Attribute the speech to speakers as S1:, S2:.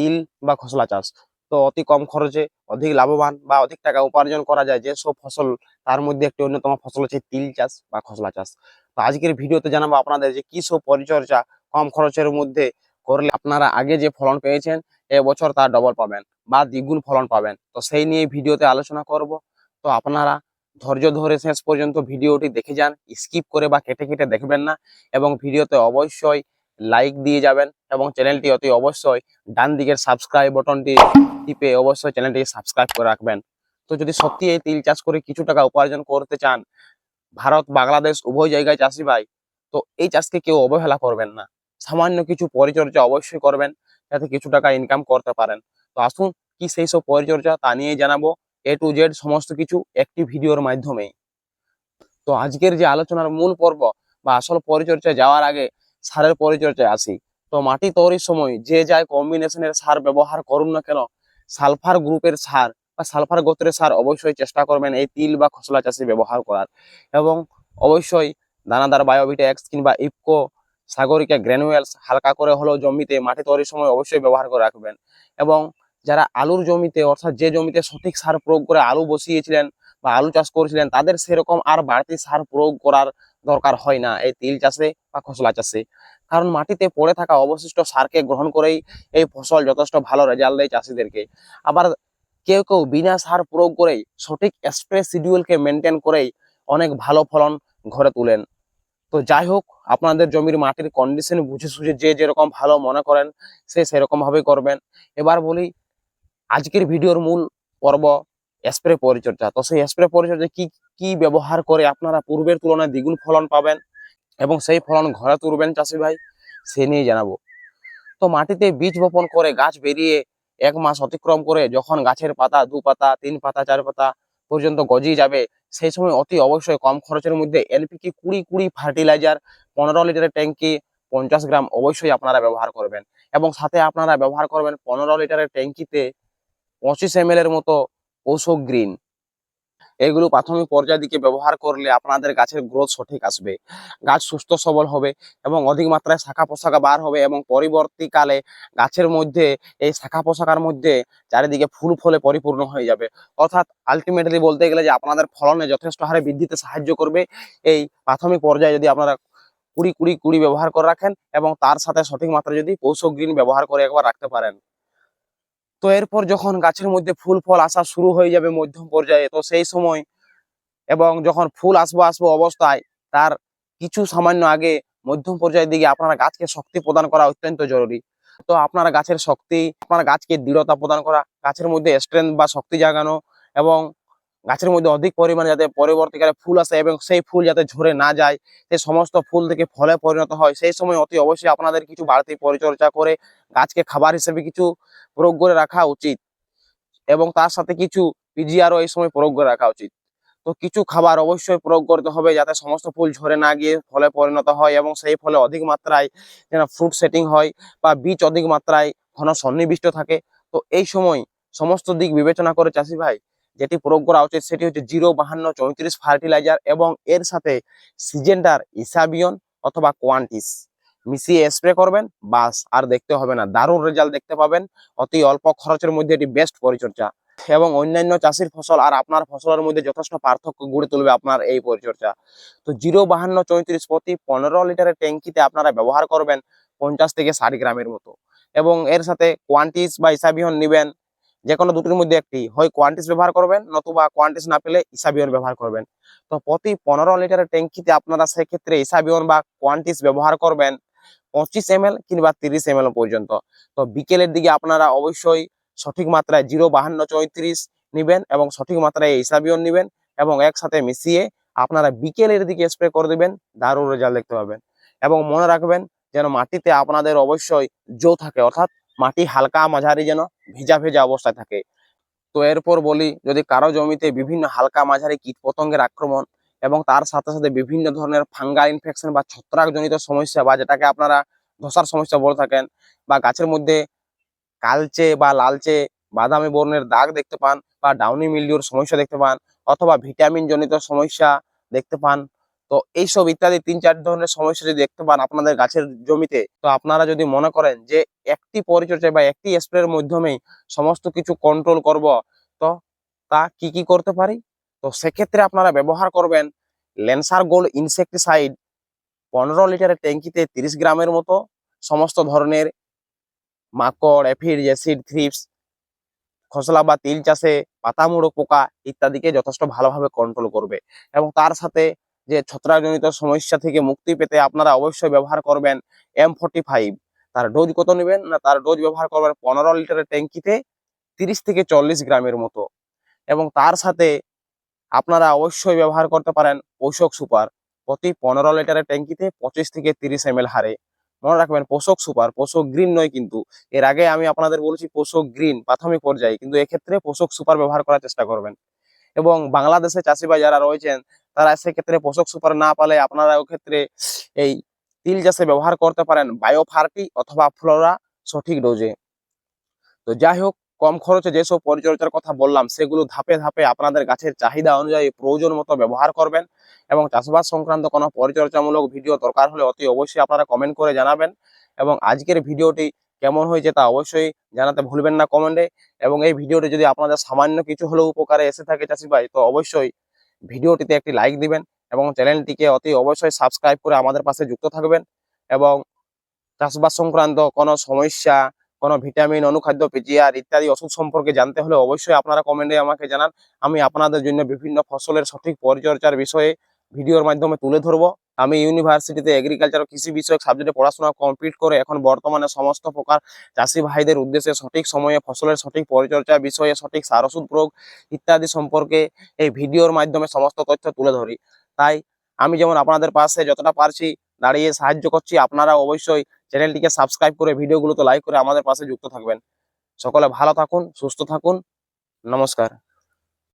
S1: তিল বা খসলা চাষ। তো অতি কম খরচে অধিক লাভবান বা অধিক টাকা উপার্জন করা যায় যেসব ফসল, তার মধ্যে একটি অন্যতম ফসল হচ্ছে তিল চাষ বা খসলা চাষ। তো আজকের ভিডিওতে জানাব আপনাদের যে কি সব পরিচর্যা কম খরচের মধ্যে করলে আপনারা আগে যে ফলন পেয়েছেন এবছর তার ডবল পাবেন বা দ্বিগুণ ফলন পাবেন। তো সেই নিয়ে ভিডিওতে আলোচনা করব। তো আপনারা ধৈর্য ধরে শেষ পর্যন্ত ভিডিওটি দেখে যান, স্কিপ করে বা কেটে কেটে দেখবেন না এবং ভিডিওতে অবশ্যই লাইক দিয়ে যাবেন এবং চ্যানেলটি অতি অবশ্যই ডান দিকের সাবস্ক্রাইব বটনটি টিপে অবশ্যই চ্যানেলটি সাবস্ক্রাইব করে রাখবেন। তো যদি সত্যি এই তিল চাষ করে কিছু টাকা উপার্জন করতে চান, ভারত, বাংলাদেশ উভয় জায়গায় চাষি ভাই, তো এই চাষকে কেউ অবহেলা করবেন না। সামান্য কিছু পরিচর্যা অবশ্যই করবেন যাতে কিছু টাকা ইনকাম করতে পারেন। তো আসুন কি সেই সব পরিচর্যা তা নিয়ে জানাব। এ টু জেড সমস্ত কিছু একটি ভিডিওর মাধ্যমেই। তো আজকের যে আলোচনার মূল পর্ব বা আসল পরিচর্যা যাওয়ার আগে সারের পরিচর্যায় আসি তো মাটি তৈরির সময় যে যায় কম্বিনেশনের সার ব্যবহার করুন না কেন, সালফার গ্রুপের সার বা সালফার গোত্রের সার অবশ্যই চেষ্টা করবেন এই তিল বা খসলা চাষে ব্যবহার করার। এবং অবশ্যই দানাদার বায়োভিটা এক্স কিংবা ইফকো সাগরিকা গ্র্যানুয়েলস হালকা করে হলেও জমিতে মাটি তৈরির সময় অবশ্যই ব্যবহার করে রাখবেন। এবং যারা আলুর জমিতে অর্থাৎ যে জমিতে সঠিক সার প্রয়োগ করে আলু বসিয়েছিলেন বা আলু চাষ করেছিলেন, তাদের সেরকম আর বাড়তি সার প্রয়োগ করার দরকার হয় না এই তিল চাষে বা খসলা চাষে। কারণ মাটিতে পড়ে থাকা অবশিষ্ট সারকে গ্রহণ করেই এই ফসল যথেষ্ট ভালো রেজাল্ট দেয় চাষিদেরকে। আবার কেউ কেউ বিনা সার প্রয়োগ করেই সঠিক স্প্রে শিডিউলকে মেনটেন করেই অনেক ভালো ফলন ঘরে তুলেন। তো যাই হোক, আপনাদের জমির মাটির কন্ডিশন বুঝে সুঝে যে যেরকম ভালো মনে করেন, সে সেরকম ভাবে করবেন। এবার বলি, আজকের ভিডিওর মূল পর্ব স্প্রে পরিচর্যা। তো সেই স্প্রে পরিচর্যা কি কি ব্যবহার করে আপনারা পূর্বের তুলনায় দ্বিগুণ ফলন পাবেন এবং সেই ফলন ঘরে তুলবেন চাষি ভাই? সে নিয়ে জানাব। তো মাটিতে বীজ বপন করে গাছ বেরিয়ে এক মাস অতিক্রম করে যখন গাছের পাতা দু পাতা, তিন পাতা, চার পাতা পর্যন্ত গজিয়ে যাবে, সেই সময় অতি অবশ্যই কম খরচের মধ্যে এলপিকে কুড়ি কুড়ি ফার্টিলাইজার, পনেরো লিটারের ট্যাঙ্কি পঞ্চাশ গ্রাম অবশ্যই আপনারা ব্যবহার করবেন। এবং সাথে আপনারা ব্যবহার করবেন পনেরো লিটারের ট্যাঙ্কিতে পঁচিশ এম এর মতো ওশো গ্রিন। এগুলো প্রাথমিক পর্যায় দিকে ব্যবহার করলে আপনাদের গাছের গ্রোথ সঠিক আসবে। গাছ সুস্থ, সবল হবে এবং অধিক মাত্রায় শাখা পোশাকা বার হবে এবং পরবর্তীকালে গাছের মধ্যে, এই শাখা পোশাকার মধ্যে চারিদিকে ফুল ফলে পরিপূর্ণ হয়ে যাবে। অর্থাৎ আলটিমেটলি বলতে গেলে যে আপনাদের ফলনে যথেষ্ট হারে বৃদ্ধিতে সাহায্য করবে। এই প্রাথমিক পর্যায়ে যদি আপনারা কুড়ি কুড়ি কুড়ি ব্যবহার করে রাখেন এবং তার সাথে সঠিক মাত্রায় যদি পৌষ গ্রিন ব্যবহার করে একবার রাখতে পারেন। তো এরপর যখন গাছের মধ্যে ফুল, ফল আসা শুরু হয়ে যাবে মধ্যম পর্যায়ে, তো সেই সময় এবং যখন ফুল আসব আসব অবস্থায়, তার কিছু সামান্য আগে মধ্যম পর্যায়ের দিকে আপনার গাছকে শক্তি প্রদান করা অত্যন্ত জরুরি। তো আপনার গাছের শক্তি, আপনার গাছকে দৃঢ়তা প্রদান করা, গাছের মধ্যে স্ট্রেংথ বা শক্তি জাগানো এবং গাছের মধ্যে অধিক পরিমাণে যাতে পরবর্তীকালে ফুল আসে এবং সেই ফুল যাতে ঝরে না যায় সেই সমস্ত ফুল থেকে ফলে পরিণত হয়। সেই সময় অতি অবশ্যই আপনাদের কিছু বাড়তি পরিচর্যা করে গাছকে খাবার হিসেবে কিছু প্রয়োগ করে রাখা উচিত এবং তার সাথে কিছু পিজিআরও এই সময় প্রয়োগ করে রাখা উচিত। তো কিছু খাবার অবশ্যই প্রয়োগ করতে হবে যাতে সমস্ত ফুল ঝরে না গিয়ে ফলে পরিণত হয় এবং সেই ফলে অধিক মাত্রায় যেন ফ্রুট সেটিং হয় বা বীজ অধিক মাত্রায় ঘন সন্নিবিষ্ট থাকে। তো এই সময় সমস্ত দিক বিবেচনা করে চাষি ভাই যেটি প্রয়োগ করা উচিত সেটি হচ্ছে জিরো, বাহান্ন, চৌত্রিশ ফার্টিলাইজার এবং এর সাথে সিজেন্টার ইসাবিয়ন অথবা কোয়ান্টিস। মিশিয়ে স্প্রে করবেন, বাস, আর দেখতে হবে না। দারুণ রেজাল্ট দেখতে পাবেন। অতি অল্প খরচের মধ্যে এটি বেস্ট পরিচর্যা। এবং অন্যান্য চাষির ফসল আর আপনার ফসলের মধ্যে যথেষ্ট পার্থক্য গড়ে তুলবে আপনার এই পরিচর্যা। তো জিরো, বাহান্ন, চৌত্রিশ প্রতি পনেরো লিটারের ট্যাঙ্কিতে আপনারা ব্যবহার করবেন পঞ্চাশ থেকে ষাট গ্রামের মতো। এবং এর সাথে কোয়ান্টিস বা ইসাবিহন নেবেন। যে কোনো দুটির মধ্যে একটি। হয় কোয়ান্টিস ব্যবহার করবেন, নতুবা কোয়ান্টিস না পেলে ইসাবিয়ন ব্যবহার করবেন। তো প্রতি পনেরো লিটারের ট্যাঙ্কিতে আপনারা সেক্ষেত্রে ইসাবিয়ন বা কোয়ান্টিস ব্যবহার করবেন পঁচিশ এম কিংবা তিরিশ এম পর্যন্ত। তো বিকেলের দিকে আপনারা অবশ্যই সঠিক মাত্রায় জিরো বাহান্ন চৌত্রিশ নিবেন এবং সঠিক মাত্রায় ইসাবিয়ন নেবেন এবং একসাথে মিশিয়ে আপনারা বিকেলের দিকে স্প্রে করে দিবেন, দারুণ রেজাল্ট দেখতে পাবেন। এবং মনে রাখবেন যেন মাটিতে আপনাদের অবশ্যই জো থাকে, অর্থাৎ মাটি হালকা মাঝারি যেন, ভেজা ভেজা অবস্থায় থাকে। তো এরপর বলি, যদি কারও জমিতে বিভিন্ন হালকা মাঝারি কীট পতঙ্গের আক্রমণ এবং তার সাথে সাথে বিভিন্ন ধরনের ফাঙ্গাল ইনফেকশন বা ছত্রাকজনিত সমস্যা বা যেটাকে আপনারা ধসার সমস্যা বলে থাকেন বা গাছের মধ্যে কালচে বা লালচে বাদামি বর্ণের দাগ দেখতে পান বা ডাউনি মিলিউর সমস্যা দেখতে পান অথবা ভিটামিন জনিত সমস্যা দেখতে পান তো এইসব ইত্যাদি তিন, চার ধরনের সমস্যা যদি দেখতে পান আপনাদের গাছের জমিতে, তো আপনারা যদি মনে করেন যে একটি পরিচর্যা বা একটি স্প্রের মাধ্যমেই সমস্ত কিছু কন্ট্রোল করব, তো তা কি কি করতে পারি? তো সেক্ষেত্রে আপনারা ব্যবহার করবেন লেন্সার গোল্ড ইনসেকটিসাইড পনেরো লিটারের ট্যাঙ্কিতে তিরিশ গ্রামের মতো, সমস্ত ধরনের মাকড়, এফিড, অ্যাসিড, থ্রিপস, খসলা বা তিল চাষে পাতামুড়ো পোকা ইত্যাদিকে যথেষ্ট ভালোভাবে কন্ট্রোল করবে। এবং তার সাথে যে ছত্রাকজনিত সমস্যা থেকে মুক্তি পেতে আপনারা অবশ্যই ব্যবহার করবেন এম ফর্টি ফাইভ তার ডোজ কত নেবেন? না, তার ডোজ ব্যবহার করবেন পনেরো লিটারের ট্যাঙ্কিতে তিরিশ থেকে চল্লিশ গ্রামের মতো। এবং তার সাথে আপনারা অবশ্যই ব্যবহার করতে পারেন পোষক সুপার। প্রতি পনেরো লিটারের ট্যাঙ্কিতে পঁচিশ থেকে তিরিশ এম হারে। মনে রাখবেন, পোষক সুপার, পোষক গ্রিন নয় কিন্তু। এর আগে আমি আপনাদের বলেছি পোষক গ্রিন প্রাথমিক পর্যায়ে। কিন্তু এক্ষেত্রে পোষক সুপার ব্যবহার করার চেষ্টা করবেন। এবং বাংলাদেশে চাষিবাই যারা রয়েছেন তারা সেক্ষেত্রে পোষক সুপার না পালে আপনারা ক্ষেত্রে এই তিল চাষে ব্যবহার করতে পারেন বায়োফার্টি অথবা ফ্লোরা সঠিক ডোজে। তো যাই হোক, কম খরচে যেসব পরিচর্যার কথা বললাম, সেগুলো ধাপে ধাপে আপনাদের গাছের চাহিদা অনুযায়ী প্রয়োজন মতো ব্যবহার করবেন এবং চাষবাস সংক্রান্ত কোনো পরিচর্যামূলক ভিডিও দরকার হলে অতি অবশ্যই আপনারা কমেন্ট করে জানাবেন এবং আজকের ভিডিওটি কেমন হয়েছে তা অবশ্যই জানাতে ভুলবেন না কমেন্টে এবং এই ভিডিওটি যদি আপনাদের সামান্য কিছু হলেও উপকারে এসে থাকে চাষি ভাই, তো অবশ্যই ভিডিওটিতে একটি লাইক দিবেন এবং চ্যানেলটিকে অতি অবশ্যই সাবস্ক্রাইব করে আমাদের পাশে যুক্ত থাকবেন এবং চাষবাস সংক্রান্ত কোনো সমস্যা, কোনো ভিটামিন অনুখাদ্য পিজিআর ইত্যাদি ওষুধ সম্পর্কে জানতে হলে অবশ্যই আপনারা কমেন্টে আমাকে জানান। আমি আপনাদের জন্য বিভিন্ন ফসলের সঠিক পরিচর্যার বিষয়ে ভিডিওর মাধ্যমে তুলে ধরবো। আমি ইউনিভার্সিটিতে এগ্রিকালচার ও কৃষি বিষয়ক সাবজেক্টে পড়াশোনা কমপ্লিট করে এখন বর্তমানে সমস্ত প্রকার চাষি ভাইদের উদ্দেশ্যে সঠিক সময়ে ফসলের সঠিক পরিচর্যা বিষয়ে সঠিক সার ওষুধ প্রয়োগ ইত্যাদি সম্পর্কে এই ভিডিওর মাধ্যমে সমস্ত তথ্য তুলে ধরি। তাই আমি যেমন আপনাদের পাশে যতটা পারছি দাঁড়িয়ে সাহায্য করছি, আপনারা অবশ্যই চ্যানেলটিকে সাবস্ক্রাইব করে ভিডিওগুলোতে লাইক করে আমাদের পাশে যুক্ত থাকবেন। সকলে ভালো থাকুন, সুস্থ থাকুন। নমস্কার।